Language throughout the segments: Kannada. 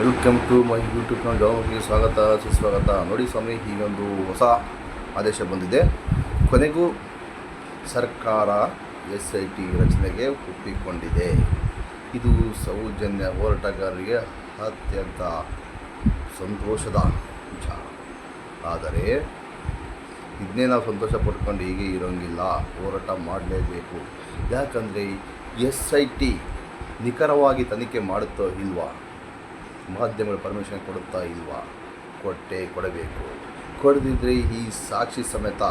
Welcome to my YouTube channel. ಸ್ವಾಗತ, ಸುಸ್ವಾಗತ. ನೋಡಿ ಸ್ವಾಮಿ ಈಗೊಂದು ಹೊಸ ಆದೇಶ ಬಂದಿದೆ. ಕೊನೆಗೂ ಸರ್ಕಾರ ಎಸ್ ಐ ಟಿ ರಚನೆಗೆ ಒಪ್ಪಿಕೊಂಡಿದೆ. ಇದು ಸೌಜನ್ಯ ಹೋರಾಟಗಾರರಿಗೆ ಅತ್ಯಂತ ಸಂತೋಷದ ವಿಚಾರ. ಆದರೆ, ಇದನ್ನೇ ನಾವು ಸಂತೋಷ ಪಡ್ಕೊಂಡು ಹೀಗೆ ಇರೋಂಗಿಲ್ಲ. ಹೋರಾಟ ಮಾಡಲೇಬೇಕು. ಯಾಕಂದರೆ ಎಸ್ ಐ ಟಿ ನಿಖರವಾಗಿ ತನಿಖೆ ಮಾಡುತ್ತೋ ಇಲ್ವಾ? ಮಾಧ್ಯಮಗಳು ಪರ್ಮಿಷನ್ ಕೊಡುತ್ತಾ ಇಲ್ವಾ? ಕೊಟ್ಟೆ ಕೊಡಬೇಕು. ಕೊಡದಿದ್ದರೆ ಈ ಸಾಕ್ಷಿ ಸಮೇತ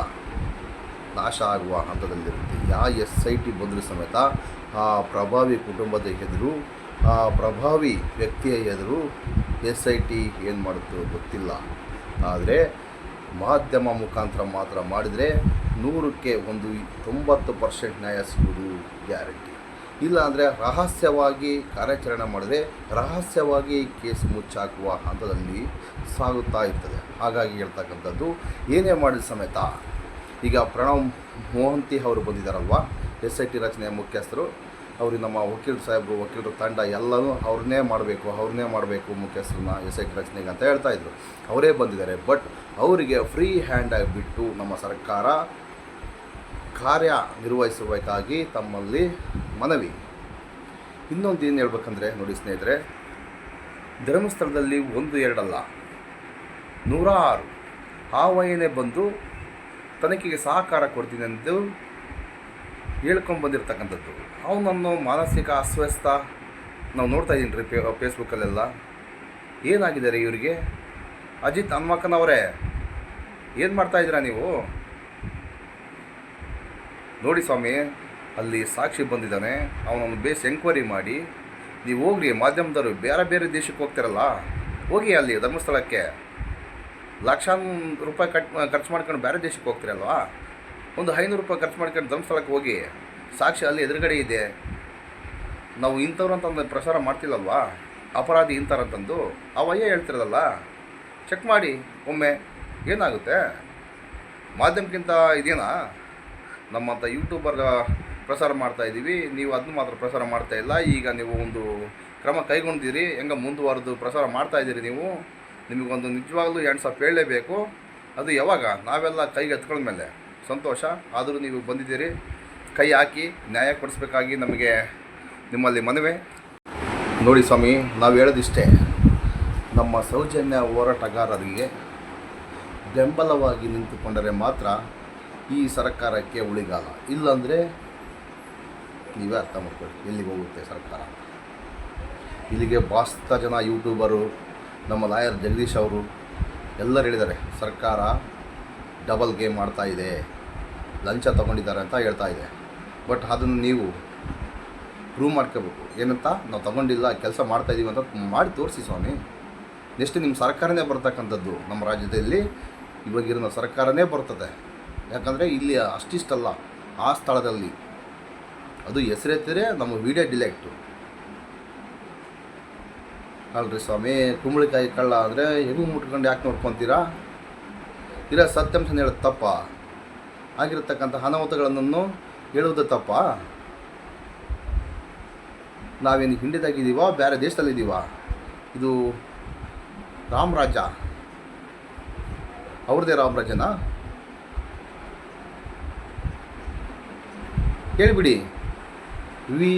ನಾಶ ಆಗುವ ಹಂತದಲ್ಲಿರುತ್ತೆ. ಯಾ ಎಸ್ ಐ ಟಿ ಬಂದರೂ ಸಮೇತ ಆ ಪ್ರಭಾವಿ ಕುಟುಂಬದ ಎದುರು, ಆ ಪ್ರಭಾವಿ ವ್ಯಕ್ತಿಯ ಎದುರು ಎಸ್ ಐ ಟಿ ಏನು ಮಾಡುತ್ತೋ ಗೊತ್ತಿಲ್ಲ. ಆದರೆ ಮಾಧ್ಯಮ ಮುಖಾಂತರ ಮಾತ್ರ ಮಾಡಿದರೆ ನೂರಕ್ಕೆ ಒಂದು ತೊಂಬತ್ತು ಪರ್ಸೆಂಟ್ ನ್ಯಾಯ ಸಿಗುವುದು ಗ್ಯಾರಂಟಿ. ಇಲ್ಲ ಅಂದರೆ ರಹಸ್ಯವಾಗಿ ಕಾರ್ಯಾಚರಣೆ ಮಾಡಿದರೆ ರಹಸ್ಯವಾಗಿ ಕೇಸ್ ಮುಚ್ಚಾಕುವ ಹಂತದಲ್ಲಿ ಸಾಗುತ್ತಾ ಇರ್ತದೆ. ಹಾಗಾಗಿ ಹೇಳ್ತಕ್ಕಂಥದ್ದು, ಏನೇ ಮಾಡಿದ ಸಮೇತ, ಈಗ ಪ್ರಣವ್ ಮೋಹಂತಿ ಅವರು ಬಂದಿದ್ದಾರಲ್ವ? ಎಸ್ ಐ ಟಿ ರಚನೆಯ ಮುಖ್ಯಸ್ಥರು. ಅವರು ನಮ್ಮ ವಕೀಲರು ಸಾಹೇಬರು, ವಕೀಲರು ತಂಡ ಎಲ್ಲನೂ ಅವ್ರನ್ನೇ ಮಾಡಬೇಕು ಅವ್ರನ್ನೇ ಮಾಡಬೇಕು ಮುಖ್ಯಸ್ಥರನ್ನ ಎಸ್ ಐ ಟಿ ರಚನೆಗೆ ಅಂತ ಹೇಳ್ತಾ ಇದ್ರು. ಅವರೇ ಬಂದಿದ್ದಾರೆ. ಬಟ್ ಅವರಿಗೆ ಫ್ರೀ ಹ್ಯಾಂಡ್ ಆಗಿಬಿಟ್ಟು ನಮ್ಮ ಸರ್ಕಾರ ಕಾರ್ಯ ನಿರ್ವಹಿಸಬೇಕಾಗಿ ತಮ್ಮಲ್ಲಿ ಮನವಿ. ಇನ್ನೊಂದು ಏನು ಹೇಳ್ಬೇಕಂದ್ರೆ ನೋಡಿ ಸ್ನೇಹಿತರೆ, ಧರ್ಮಸ್ಥಳದಲ್ಲಿ ಒಂದು ಎರಡಲ್ಲ, ನೂರಾರು ಆವಯನೆ ಬಂದು ತನಿಖೆಗೆ ಸಹಕಾರ ಕೊಡ್ತೀನಿ ಎಂದು ಹೇಳ್ಕೊಂಡು ಬಂದಿರತಕ್ಕಂಥದ್ದು ಅವನನ್ನು ಮಾನಸಿಕ ಅಸ್ವಸ್ಥ, ನಾವು ನೋಡ್ತಾ ಇದ್ದೀನಿ ರೀ ಫೇ, ಫೇಸ್ಬುಕ್ಕಲ್ಲೆಲ್ಲ. ಏನಾಗಿದೆ ರೀ ಇವರಿಗೆ? ಅಜಿತ್ ಹನುಮಕ್ಕನವರೇ ಏನು ಮಾಡ್ತಾ ಇದ್ದೀರಾ ನೀವು? ನೋಡಿ ಸ್ವಾಮಿ ಅಲ್ಲಿ ಸಾಕ್ಷಿ ಬಂದಿದ್ದಾನೆ. ಅವನನ್ನು ಬೇಸ್ ಎಂಕ್ವೈರಿ ಮಾಡಿ, ನೀವು ಹೋಗ್ರಿ, ಮಾಧ್ಯಮದವರು ಬೇರೆ ಬೇರೆ ದೇಶಕ್ಕೆ ಹೋಗ್ತಿರಲ್ಲ, ಹೋಗಿ ಅಲ್ಲಿ ಧರ್ಮಸ್ಥಳಕ್ಕೆ. ಲಕ್ಷಾಂತರ ರೂಪಾಯಿ ಕಟ್, ಖರ್ಚು ಮಾಡ್ಕೊಂಡು ಬೇರೆ ದೇಶಕ್ಕೆ ಹೋಗ್ತಿರಲ್ವಾ? ಒಂದು ಐನೂರು ರೂಪಾಯಿ ಖರ್ಚು ಮಾಡ್ಕೊಂಡು ಧರ್ಮಸ್ಥಳಕ್ಕೆ ಹೋಗಿ, ಸಾಕ್ಷಿ ಅಲ್ಲಿ ಎದುರುಗಡೆ ಇದೆ. ನಾವು ಇಂಥವ್ರು ಅಂತಂದು ಪ್ರಸಾರ ಮಾಡ್ತಿಲ್ಲಲ್ವಾ? ಅಪರಾಧಿ ಇಂಥವ್ರಂತಂದು ಅವಯ್ಯ ಹೇಳ್ತಿರಲ್ಲ ಚೆಕ್ ಮಾಡಿ, ಒಮ್ಮೆ. ಏನಾಗುತ್ತೆ? ಮಾಧ್ಯಮಕ್ಕಿಂತ ಇದೇನಾ? ನಮ್ಮಂಥ ಯೂಟ್ಯೂಬರ್ ಪ್ರಸಾರ ಮಾಡ್ತಾ ಇದ್ದೀವಿ ನೀವು ಅದನ್ನ ಮಾತ್ರ ಪ್ರಸಾರ ಮಾಡ್ತಾ ಇಲ್ಲ. ಈಗ ನೀವು ಒಂದು ಕ್ರಮ ಕೈಗೊಂಡಿದ್ದೀರಿ. ಹೆಂಗೆ ಮುಂದುವರೆದು ಪ್ರಸಾರ ಮಾಡ್ತಾ ಇದ್ದೀರಿ ನೀವು? ನಿಮಗೊಂದು ನಿಜವಾಗ್ಲೂ ಎಂಟು ಸಾವಿರ ಹೇಳಲೇಬೇಕು. ಅದು ಯಾವಾಗ? ನಾವೆಲ್ಲ ಕೈಗೆ ಎತ್ಕೊಂಡ್ಮೇಲೆ ಸಂತೋಷ. ಆದರೂ ನೀವು ಬಂದಿದ್ದೀರಿ. ಕೈ ಹಾಕಿ ನ್ಯಾಯ ಕೊಡಿಸ್ಬೇಕಾಗಿ ನಮಗೆ ನಿಮ್ಮಲ್ಲಿ ಮನವಿ. ನೋಡಿ ಸ್ವಾಮಿ, ನಾವು ಹೇಳೋದಿಷ್ಟೇ. ನಮ್ಮ ಸೌಜನ್ಯ ಹೋರಾಟಗಾರರಿಗೆ ಬೆಂಬಲವಾಗಿ ನಿಂತುಕೊಂಡರೆ ಮಾತ್ರ ಈ ಸರ್ಕಾರಕ್ಕೆ ಉಳಿಗಾಲ. ಇಲ್ಲಾಂದರೆ ನೀವೇ ಅರ್ಥ ಮಾಡ್ಕೊಳ್ಳಿ, ಎಲ್ಲಿಗೆ ಹೋಗುತ್ತೆ ಸರ್ಕಾರ ಇಲ್ಲಿಗೆ ಬಾಸ್ತ ಜನ ಯೂಟ್ಯೂಬರು ನಮ್ಮ ಲಾಯರ್ ಜಗದೀಶ್ ಅವರು, ಎಲ್ಲರೂ ಹೇಳಿದ್ದಾರೆ, ಸರ್ಕಾರ ಡಬಲ್ ಗೇಮ್ ಮಾಡ್ತಾ ಇದೆ, ಲಂಚ ತೊಗೊಂಡಿದ್ದಾರೆ ಅಂತ ಹೇಳ್ತಾ ಇದೆ. ಬಟ್ ಅದನ್ನು ನೀವು ಪ್ರೂವ್ ಮಾಡ್ಕೋಬೇಕು. ಏನಂತ? ನಾವು ತಗೊಂಡಿಲ್ಲ, ಕೆಲಸ ಮಾಡ್ತಾ ಇದ್ದೀವಿ ಅಂತ ಮಾಡಿ ತೋರಿಸಿ ಸ್ವಾಮಿ. ನೆಕ್ಸ್ಟ್ ನಿಮ್ಮ ಸರ್ಕಾರನೇ ಬರ್ತಕ್ಕಂಥದ್ದು, ನಮ್ಮ ರಾಜ್ಯದಲ್ಲಿ ಇವಾಗಿರೋ ಸರ್ಕಾರನೇ ಬರ್ತದೆ. ಯಾಕಂದರೆ ಇಲ್ಲಿ ಅಷ್ಟಿಷ್ಟಲ್ಲ, ಆ ಸ್ಥಳದಲ್ಲಿ ಅದು ಹೆಸರೆತ್ತಿದ್ರೆ ನಮ್ಮ ವಿಡಿಯೋ ಡಿಲೆಕ್ಟು ಅಲ್ರಿ ಸ್ವಾಮಿ, ಕುಂಬಳಕಾಯಿ ಕಳ್ಳ ಅಂದರೆ ಹೆಂಗೆ ಮುಟ್ಕೊಂಡು ಯಾಕೆ ನೋಡ್ಕೊತೀರಾ? ಇಲ್ಲ ಸತ್ಯಾಂಶ ಹೇಳೋದು ತಪ್ಪ. ಆಗಿರತಕ್ಕಂಥ ಅನಾಹುತಗಳನ್ನು ಹೇಳುವುದು ತಪ್ಪ? ನಾವೇನು ಹಿಂಡಿದಾಗಿದ್ದೀವ, ಬೇರೆ ದೇಶದಲ್ಲಿದ್ದೀವ? ಇದು ರಾಮರಾಜ ಅವ್ರದ್ದೇ ರಾಮರಾಜನಾ ಹೇಳಿಬಿಡಿ ವಿ.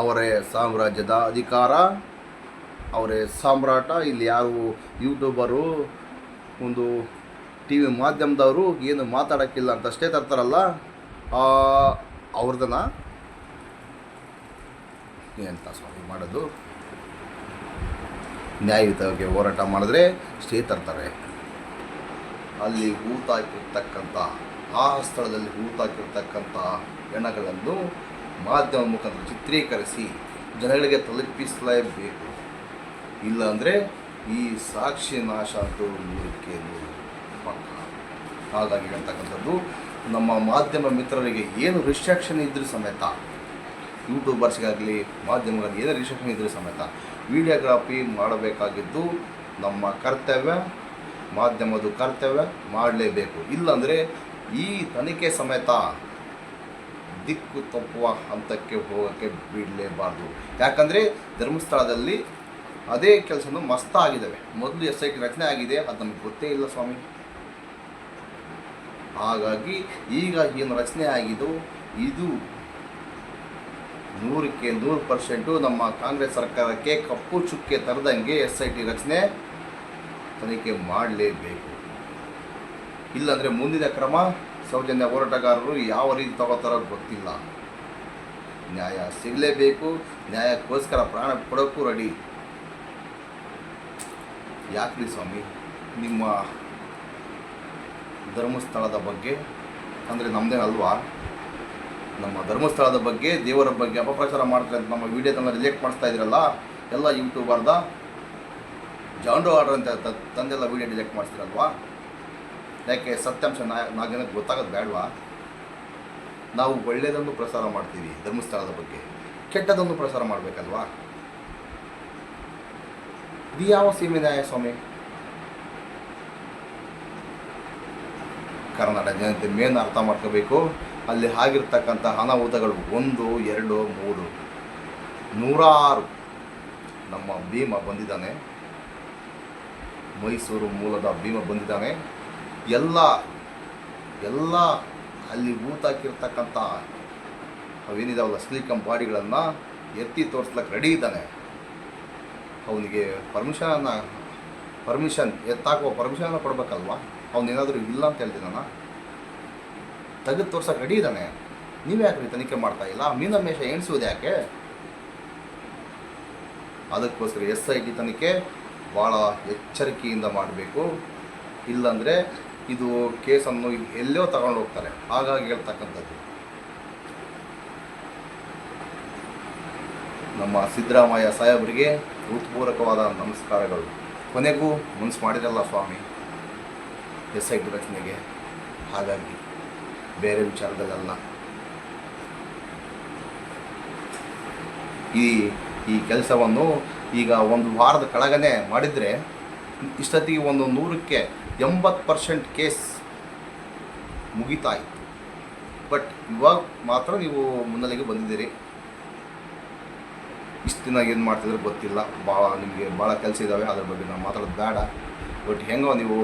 ಅವರೇ ಸಾಮ್ರಾಜ್ಯದ ಅಧಿಕಾರ, ಅವರೇ ಸಾಮ್ರಾಟ. ಇಲ್ಲಿ ಯಾರು ಯೂಟ್ಯೂಬರು, ಒಂದು ಟಿ ವಿ ಮಾಧ್ಯಮದವರು ಏನು ಮಾತಾಡೋಕ್ಕಿಲ್ಲ ಅಂತ ಅಷ್ಟೇ ತರ್ತಾರಲ್ಲ ಅವ್ರದನ್ನ ಎಂತ ಸ್ವಾಮಿ ಮಾಡೋದು? ನ್ಯಾಯಯುತವಾಗಿ ಹೋರಾಟ ಮಾಡಿದ್ರೆ ಸ್ಟೇ ತರ್ತಾರೆ. ಅಲ್ಲಿ ಹೂತಾಕಿರ್ತಕ್ಕಂಥ ಆ ಸ್ಥಳದಲ್ಲಿ ಹೂತಾಕಿರ್ತಕ್ಕಂಥ ಹೆಣಗಳನ್ನು ಮಾಧ್ಯಮ ಮುಖಾಂತರ ಚಿತ್ರೀಕರಿಸಿ ಜನಗಳಿಗೆ ತಲುಪಿಸಲೇಬೇಕು ಇಲ್ಲಾಂದರೆ ಈ ಸಾಕ್ಷಿ ನಾಶ ಅಂತೂ ಹಾಗಾಗಿ ಹೇಳ್ತಕ್ಕಂಥದ್ದು, ನಮ್ಮ ಮಾಧ್ಯಮ ಮಿತ್ರರಿಗೆ ಏನು ರಿಸ್ಟ್ರಿಕ್ಷನ್ ಇದ್ದರೂ ಸಮೇತ ಯೂಟ್ಯೂಬರ್ಸ್ಗಾಗಲಿ ಮಾಧ್ಯಮಗಳಲ್ಲಿ ಏನೇ ರಿಸ್ಟ್ರಿಕ್ಷನ್ ಇದ್ದರೂ ಸಮೇತ ವಿಡಿಯೋಗ್ರಾಫಿ ಮಾಡಬೇಕಾಗಿದ್ದು ನಮ್ಮ ಕರ್ತವ್ಯ ಮಾಧ್ಯಮದ ಕರ್ತವ್ಯ ಮಾಡಲೇಬೇಕು. ಇಲ್ಲಾಂದರೆ ಈ ತನಿಖೆ ಸಮೇತ ದಿಕ್ಕು ತಪ್ಪುವ ಹಂತಕ್ಕೆ ಹೋಗೋಕ್ಕೆ ಬಿಡಲೇಬಾರ್ದು. ಯಾಕಂದರೆ ಧರ್ಮಸ್ಥಳದಲ್ಲಿ ಅದೇ ಕೆಲಸನೂ ಮಸ್ತ ಆಗಿದ್ದಾವೆ ಮೊದಲು ಎಸ್ ಐ ಟಿ ರಚನೆ ಆಗಿದೆ, ಅದು ನಮಗೆ ಗೊತ್ತೇ ಇಲ್ಲ ಸ್ವಾಮಿ. ಹಾಗಾಗಿ ಈಗ ಏನು ರಚನೆ ಆಗಿದ್ದು ಇದು ನೂರಕ್ಕೆ ನೂರು ಪರ್ಸೆಂಟು ನಮ್ಮ ಕಾಂಗ್ರೆಸ್ ಸರ್ಕಾರಕ್ಕೆ ಕಪ್ಪು ಚುಕ್ಕೆ ತರದಂಗೆ ಎಸ್ ಐ ಟಿ ರಚನೆ ತನಿಖೆ ಮಾಡಲೇಬೇಕು. ಇಲ್ಲಾಂದರೆ ಮುಂದಿನ ಕ್ರಮ ಸೌಜನ್ಯ ಹೋರಾಟಗಾರರು ಯಾವ ರೀತಿ ತಗೋತಾರೋ ಗೊತ್ತಿಲ್ಲ. ನ್ಯಾಯ ಸಿಗಲೇಬೇಕು, ನ್ಯಾಯಕ್ಕೋಸ್ಕರ ಪ್ರಾಣ ಕೊಡೋಕ್ಕೂ ರೆಡಿ. ಯಾಕ್ರಿ ಸ್ವಾಮಿ? ನಿಮ್ಮ ಧರ್ಮಸ್ಥಳದ ಬಗ್ಗೆ, ಅಂದರೆ ನಮ್ಮದೇನಲ್ವಾ ನಮ್ಮ ಧರ್ಮಸ್ಥಳದ ಬಗ್ಗೆ, ದೇವರ ಬಗ್ಗೆ ಅಪಪ್ರಚಾರ ಮಾಡ್ತಾರೆ ಅಂತ ನಮ್ಮ ವಿಡಿಯೋದನ್ನು ರಿಜೆಕ್ಟ್ ಮಾಡಿಸ್ತಾ ಇದ್ರಲ್ಲ ಎಲ್ಲ ಯೂಟ್ಯೂಬರ್ದ ಜಾಂಡೋ ಆರ್ಡರ್ ಅಂತ ತಂದೆಲ್ಲ ವಿಡಿಯೋ ಡಿಲೆಕ್ಟ್ ಮಾಡಿಸ್ತಿರಲ್ವಾ? ಯಾಕೆ ಸತ್ಯಾಂಶ ನಾ ಜನಕ್ಕೆ ಗೊತ್ತಾಗೋದು ಬೇಡವಾ? ನಾವು ಒಳ್ಳೆಯದನ್ನು ಪ್ರಸಾರ ಮಾಡ್ತೀವಿ ಧರ್ಮಸ್ಥಳದ ಬಗ್ಗೆ. ಕೆಟ್ಟದನ್ನು ಪ್ರಸಾರ ಮಾಡಬೇಕಲ್ವಾ? ಇದು ಯಾವ ಸೀಮೆ ಸ್ವಾಮಿ? ಕರ್ನಾಟಕ ಜನತೆ ಮೇನ್ ಅರ್ಥ ಮಾಡ್ಕೋಬೇಕು. ಅಲ್ಲಿ ಆಗಿರ್ತಕ್ಕಂಥ ಅನಾಹುತಗಳು ಒಂದು, ಎರಡು, ಮೂರು. ನೂರಾರು ನಮ್ಮ ಭೀಮ ಬಂದಿದ್ದಾನೆ. ಮೈಸೂರು ಮೂಲದ ಭೀಮ ಬಂದಿದ್ದಾನೆ. ಎಲ್ಲ ಎಲ್ಲ ಅಲ್ಲಿ ಮೂತಾಕಿರ್ತಕ್ಕಂಥ ಅವೇನಿದಾವಲ್ಲ ಸ್ಲೀಕಮ್ ಬಾಡಿಗಳನ್ನು ಎತ್ತಿ ತೋರಿಸ್ಲಿಕ್ಕೆ ರೆಡಿ ಇದ್ದಾನೆ. ಅವನಿಗೆ ಪರ್ಮಿಷನನ್ನು ಪರ್ಮಿಷನ್ ಎತ್ತಾಕುವ ಪರ್ಮಿಷನನ್ನು ಕೊಡಬೇಕಲ್ವ? ಅವನೇನಾದರೂ ಇಲ್ಲ ಅಂತ ಹೇಳ್ತಿದ್ದಾನ ತೆಗೆದು ತೋರ್ಸಕ್ಕೆ ರೆಡಿ ಇದ್ದಾನೆ. ನೀವೇ ಯಾಕ್ರಿ ತನಿಖೆ ಮಾಡ್ತಾ ಇಲ್ಲ? ಮೀನಮೇಷ ಎಣಿಸುವುದು ಯಾಕೆ? ಅದಕ್ಕೋಸ್ಕರ ಎಸ್ ಐ ಟಿ ತನಿಖೆ ಭಾಳ ಎಚ್ಚರಿಕೆಯಿಂದ ಮಾಡಬೇಕು. ಇಲ್ಲಾಂದರೆ ಇದು ಕೇಸನ್ನು ಎಲ್ಲೋ ತಗೊಂಡು ಹೋಗ್ತಾರೆ. ಹಾಗಾಗಿ ಹೇಳ್ತಕ್ಕಂಥದ್ದು. ನಮ್ಮ ಸಿದ್ದರಾಮಯ್ಯ ಸಾಹೇಬರಿಗೆ ಹೃತ್ಪೂರ್ವಕವಾದ ನಮಸ್ಕಾರಗಳು. ಕೊನೆಗೂ ಮುನ್ಸ್ ಮಾಡಿರಲ್ಲ ಸ್ವಾಮಿ, ಎಸ್ ಐ ಟಿ ರಚನೆಗೆ ಹಾಗಾಗಿ ಬೇರೆ ವಿಚಾರದಲ್ಲ ಈ ಈ ಕೆಲಸವನ್ನು ಈಗ ಒಂದು ವಾರದ ಕೆಳಗನೆ ಮಾಡಿದರೆ ಇಷ್ಟೊತ್ತಿಗೆ ಒಂದು ನೂರಕ್ಕೆ ಎಂಬತ್ತು ಪರ್ಸೆಂಟ್ ಕೇಸ್ ಮುಗಿತಾ ಇತ್ತು ಬಟ್ ಇವಾಗ ಮಾತ್ರ ನೀವು ಮುನ್ನೆಲೆಗೆ ಬಂದಿದ್ದೀರಿ. ಇಷ್ಟು ದಿನ ಏನು ಮಾಡ್ತಿದ್ರೆ ಗೊತ್ತಿಲ್ಲ. ಭಾಳ ನಿಮಗೆ ಭಾಳ ಕೆಲಸ ಇದ್ದಾವೆ ಅದ್ರ ಬಗ್ಗೆ ನಾವು ಮಾತಾಡೋದು ಬೇಡ. ಬಟ್ ಹೆಂಗೋ ನೀವು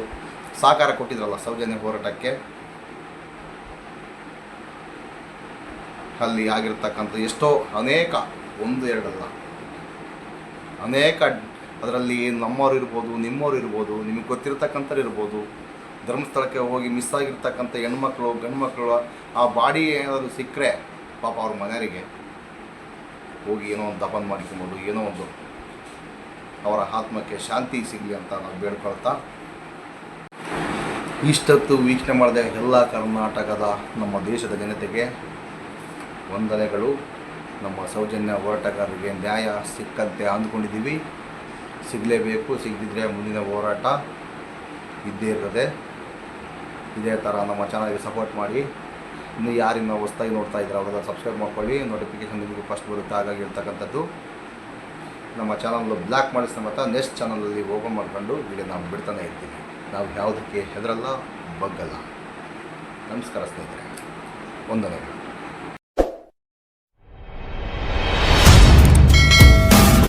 ಸಹಕಾರ ಕೊಟ್ಟಿದ್ರಲ್ಲ ಸೌಜನ್ಯ ಹೋರಾಟಕ್ಕೆ? ಅಲ್ಲಿ ಆಗಿರ್ತಕ್ಕಂಥ ಎಷ್ಟೋ ಅನೇಕ, ಒಂದು ಎರಡಲ್ಲ, ಅನೇಕ ಅದರಲ್ಲಿ ನಮ್ಮವ್ರು ಇರ್ಬೋದು, ನಿಮ್ಮವ್ರು ಇರ್ಬೋದು, ನಿಮಗೆ ಗೊತ್ತಿರ್ತಕ್ಕಂಥವ್ರು ಇರ್ಬೋದು, ಧರ್ಮಸ್ಥಳಕ್ಕೆ ಹೋಗಿ ಮಿಸ್ ಆಗಿರ್ತಕ್ಕಂಥ ಹೆಣ್ಮಕ್ಳು ಗಂಡು ಮಕ್ಕಳು ಆ ಬಾಡಿ ಏನಾದರೂ ಸಿಕ್ಕರೆ ಪಾಪ ಅವ್ರ ಮನೆಯವರಿಗೆ ಹೋಗಿ ಏನೋ ಒಂದು ದಪನ್ ಮಾಡಿಕೊಂಬೋದು, ಏನೋ ಒಂದು ಅವರ ಆತ್ಮಕ್ಕೆ ಶಾಂತಿ ಸಿಗಲಿ ಅಂತ ನಾವು ಬೇಡ್ಕೊಳ್ತಾ ಇಷ್ಟೊತ್ತು ವೀಕ್ಷಣೆ ಮಾಡಿದ ಎಲ್ಲ ಕರ್ನಾಟಕದ ನಮ್ಮ ದೇಶದ ಜನತೆಗೆ ವಂದನೆಗಳು. ನಮ್ಮ ಸೌಜನ್ಯ ಹೋರಾಟಗಾರರಿಗೆ ನ್ಯಾಯ ಸಿಕ್ಕಂತೆ ಅಂದ್ಕೊಂಡಿದ್ದೀವಿ. ಸಿಗಲೇಬೇಕು ಸಿಗದಿದ್ದರೆ ಮುಂದಿನ ಹೋರಾಟ ಇದ್ದೇ ಇರ್ತದೆ. ಇದೇ ಥರ ನಮ್ಮ ಚಾನಲ್ಗೆ ಸಪೋರ್ಟ್ ಮಾಡಿ. ಇನ್ನು ಯಾರಿನ್ನ ಹೊಸ್ದಾಗಿ ನೋಡ್ತಾ ಇದ್ದಾರೆ ಅವರೆಲ್ಲ ಸಬ್ಸ್ಕ್ರೈಬ್ ಮಾಡ್ಕೊಳ್ಳಿ. ನೋಟಿಫಿಕೇಶನ್ ನಿಮಗೆ ಫಸ್ಟ್ ಬರುತ್ತೆ ಹಾಗಾಗಿ ಇರ್ತಕ್ಕಂಥದ್ದು ನಮ್ಮ ಚಾನಲ್ ಬ್ಲ್ಯಾಕ್ ಮಾಡಿಸಿದ ಮತ್ತು ನೆಕ್ಸ್ಟ್ ಚಾನಲಲ್ಲಿ ಓಪನ್ ಮಾಡ್ಕೊಂಡು ವಿಡಿಯೋ ನಾವು ಬಿಡ್ತಾನೆ ಇರ್ತೀವಿ. ನಾವು ಯಾವುದಕ್ಕೆ ಹೆದರಲ್ಲ, ಬಗ್ಗಲ್ಲ. ನಮಸ್ಕಾರ ಸ್ನೇಹಿತರೆ. ವಂದನೆಗಳು.